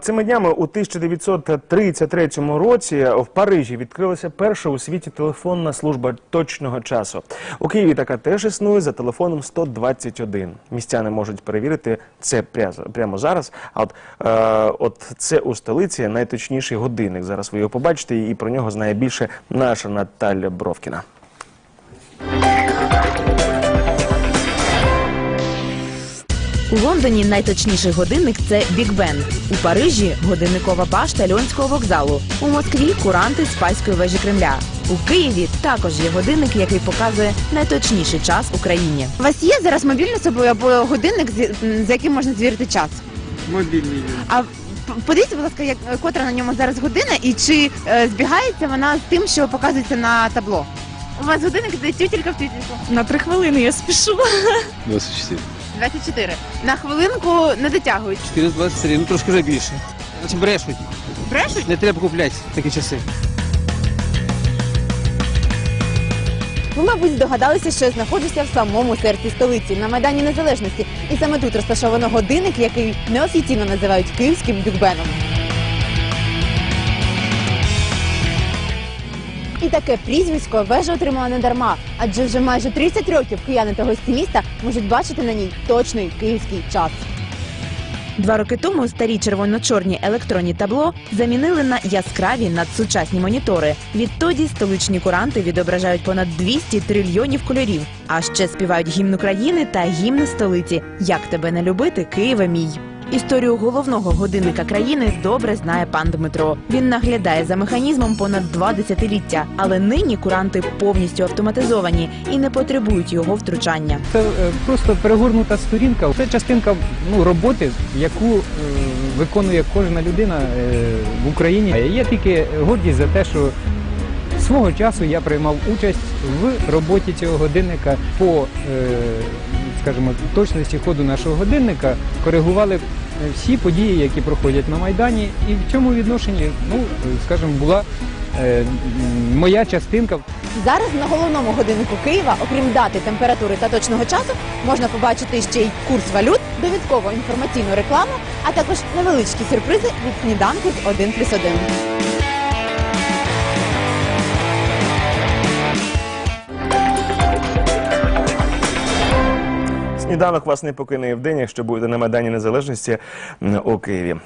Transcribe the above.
Цими днями у 1933 році в Парижі відкрилася перша у світі телефонна служба точного часу. У Києві така теж існує за телефоном 121. Містяни можуть перевірити це пря- прямо зараз. А от, е, от це у столиці найточніший годинник. Зараз ви його побачите, і про нього знає більше наша Наталя Бровкіна. У Лондоні найточніший годинник це Біг Бен. У Парижі годинникова башта Льонського вокзалу. У Москві куранти Спайської вежі Кремля. У Києві також є годинник, який показує найточніший час в Україні. У вас є зараз мобільний з собою або годинник, з- за яким можна звірити час? Мобільний. А п- подивіться, будь ласка, як котра на ньому зараз година, і чи е, збігається вона з тим, що показується на табло? У вас годинник йде тютілька в тютільку. На три хвилини я спішу. 24. 24. На хвилинку не дотягують. 4,23, ну трошки вже більше. Значить брешуть. Брешуть? Не треба купляти в такі часи. Ви, мабуть, здогадалися, що я знаходжуся в самому серці столиці на Майдані Незалежності. І саме тут розташовано годинник, який неофіційно називають київським бікбеном. Таке прізвисько вежа отримала не дарма, адже вже майже 30 років кияни та гості міста можуть бачити на ній точний київський час. Два роки тому старі червоно-чорні електронні табло замінили на яскраві надсучасні монітори. Відтоді столичні куранти відображають понад 200 трильйонів кольорів. А ще співають гімн України та гімн столиці. Як тебе не любити, Києве мій. Історію головного годинника країни добре знає пан Дмитро. Він наглядає за механізмом понад два десятиліття, але нині куранти повністю автоматизовані і не потребують його втручання. Це е, просто перегорнута сторінка. Це частинка ну, роботи, яку е, виконує кожна людина е, в Україні. Є тільки гордість за те, що свого часу я приймав участь в роботі цього годинника по е, скажімо, точності ходу нашого годинника. Коригували всі події, які проходять на Майдані, і в цьому відношенні, ну скажімо, була е, моя частинка. Зараз на головному годиннику Києва, окрім дати, температури та точного часу, можна побачити ще й курс валют, довідкову інформаційну рекламу, а також невеличкі сюрпризи від сніданку з 1 плюс 1. Сніданок вас не покине і вдень, якщо будете на Майдані Незалежності у Києві.